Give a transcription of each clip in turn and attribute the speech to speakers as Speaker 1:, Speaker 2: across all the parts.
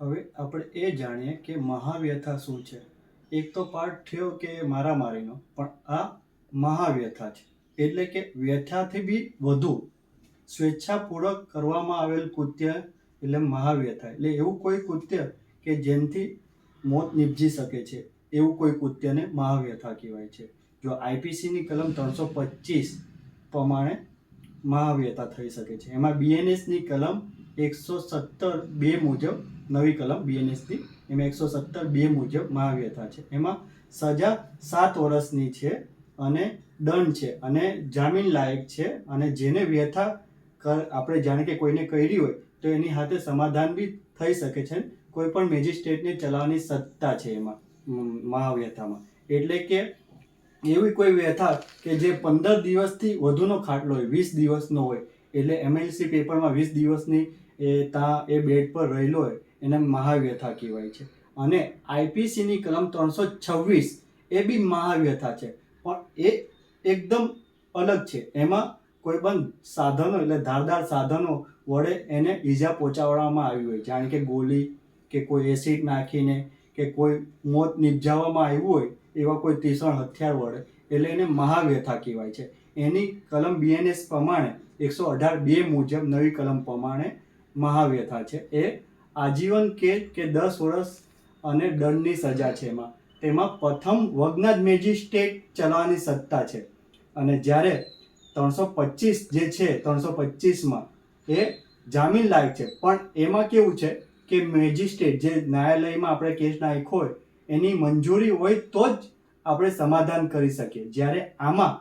Speaker 1: હવે આપણે એ જાણીએ કે મહાવ્યથા શું છે. એક તો પાઠ થયો કે મારામારીનો, પણ આ મહાવ્યથા છે. એટલે કે વ્યથાથી બી વધુ સ્વેચ્છાપૂર્વક કરવામાં આવેલ કૃત્ય એટલે મહાવ્યથા. એટલે એવું કોઈ કૃત્ય કે જેનથી મોત નીપજી શકે છે. એવું કોઈ કૃત્યને મહાવ્યથા કહેવાય છે. જો આઈપીસીની કલમ ત્રણસો પચીસ પ્રમાણે મહાવ્યથા થઈ શકે છે. એમાં બીએનએસની કલમ એકસો સત્તર બે મુજબ નવી કલમ બીએનએસની એમાં એકસો સત્તર બે મુજબ મહાવ્યથા છે. એમાં સજા સાત વર્ષની છે અને દંડ છે અને જામીન લાયક છે અને જેને વ્યથા કર, આપણે જાણે કે કોઈને કરી હોય તો એની સાથે સમાધાન બી થઈ શકે છે. કોઈ પણ મેજિસ્ટ્રેટને ચલાવવાની સત્તા છે એમાં મહાવ્યથામાં. એટલે કે એવી કોઈ વ્યથા કે જે પંદર દિવસથી વધુનો ખાટલો હોય, વીસ દિવસનો હોય, એટલે એમએલસી પેપરમાં વીસ દિવસની એ તા, એ બેડ પર રહેલો હોય એને મહાવ્યથા કહેવાય છે. અને આઈપીસીની કલમ ત્રણસો છવ્વીસ એ બી મહાવ્યથા છે. પણ એ એકદમ અલગ છે. એમાં કોઈ પણ સાધનો એટલે ધારદાર સાધનો વડે એને ઈજા પહોંચાડવામાં આવી હોય. જાણે કે ગોળી કે કોઈ એસિડ નાખીને કે કોઈ મોત નિપજાવવામાં આવ્યું હોય એવા કોઈ ત્રીસણ હથિયાર વડે એટલે એને મહાવ્યથા કહેવાય છે. એની કલમ બીએનએસ પ્રમાણે એકસો અઢાર બે મુજબ નવી કલમ પ્રમાણે મહાવ્યથા છે. એ આજીવન કેદ કે દસ વર્ષ અને દંડની સજા છે એમાં. તેમાં પ્રથમ વગના જ મેજિસ્ટ્રેટ ચલાવવાની સત્તા છે. અને જ્યારે ત્રણસો પચીસ જે છે, ત્રણસો પચીસમાં, એ જામીન લાયક છે. પણ એમાં કેવું છે કે મેજિસ્ટ્રેટ જે ન્યાયાલયમાં આપણે કેસ નાખ્યો હોય, એની મંજૂરી હોય તો જ આપણે સમાધાન કરી શકીએ. જ્યારે આમાં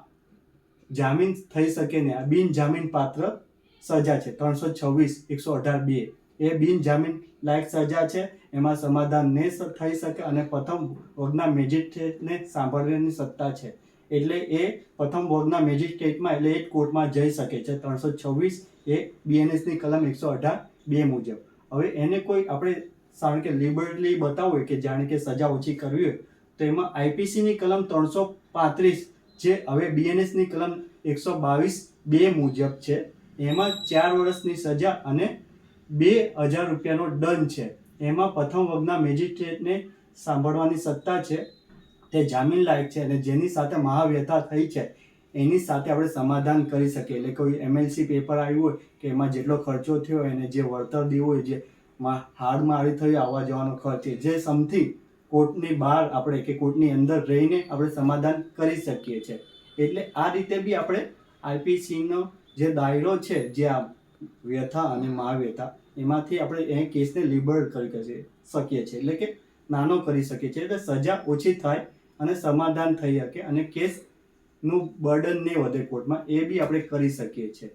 Speaker 1: જામીન થઈ શકે ને આ બિન પાત્ર સજા છે. ત્રણસો છવ્વીસ, એકસો અઢાર બે એ બિનજામીન લાયક સજા છે. એમાં સમાધાન ને થઈ શકે અને પ્રથમ વર્ગના મેજિસ્ટ્રેટને સાંભળવાની સત્તા છે. એટલે એ પ્રથમ વર્ગના મેજિસ્ટ્રેટમાં એટલે એ કોર્ટમાં જઈ શકે છે. ત્રણસો છવ્વીસ એ બીએનએસની કલમ એકસો અઢાર બે મુજબ. હવે એને કોઈ આપણે કારણ કે લિબરલી બતાવવું કે જાણે કે સજા ઓછી કરવી હોય, તો એમાં આઈપીસીની કલમ ત્રણસો પાંત્રીસ જે હવે બીએનએસની કલમ એકસો બાવીસ બે મુજબ છે. એમાં ચાર વર્ષની સજા અને બે હજાર રૂપિયાનો દંડ છે. એમાં પ્રથમ વર્ગના મેજિસ્ટ્રેટને સાંભળવાની સત્તા છે. તે જામીન લાયક છે અને જેની સાથે મહાવ્યથા થઈ છે, એની સાથે આપણે સમાધાન કરી શકીએ. એટલે કોઈ એમએલસી પેપર આવ્યું હોય કે એમાં જેટલો ખર્ચો થયો અને જે વળતર દેવું હોય, જે માં હાર્ડમાં આવી થયું આવવા જવાનો ખર્ચ છે. જે સમથિંગ કોર્ટની બહાર આપણે કે કોર્ટની અંદર રહીને આપણે સમાધાન કરી શકીએ છીએ. એટલે આ રીતે બી આપણે આઈપીસીનો જે દાયરો છે, જે વ્યથા અને મહાવ્યથા. એમાંથી આપણે એ કેસને લિબર્ડ કરી શકીએ છીએ એટલે કે નાનો કરી શકીએ છીએ. એટલે સજા ઓછી થાય અને સમાધાન થઈ શકે અને કેસનું બર્ડન નહીં વધે કોર્ટમાં એ બી આપણે કરી શકીએ છીએ.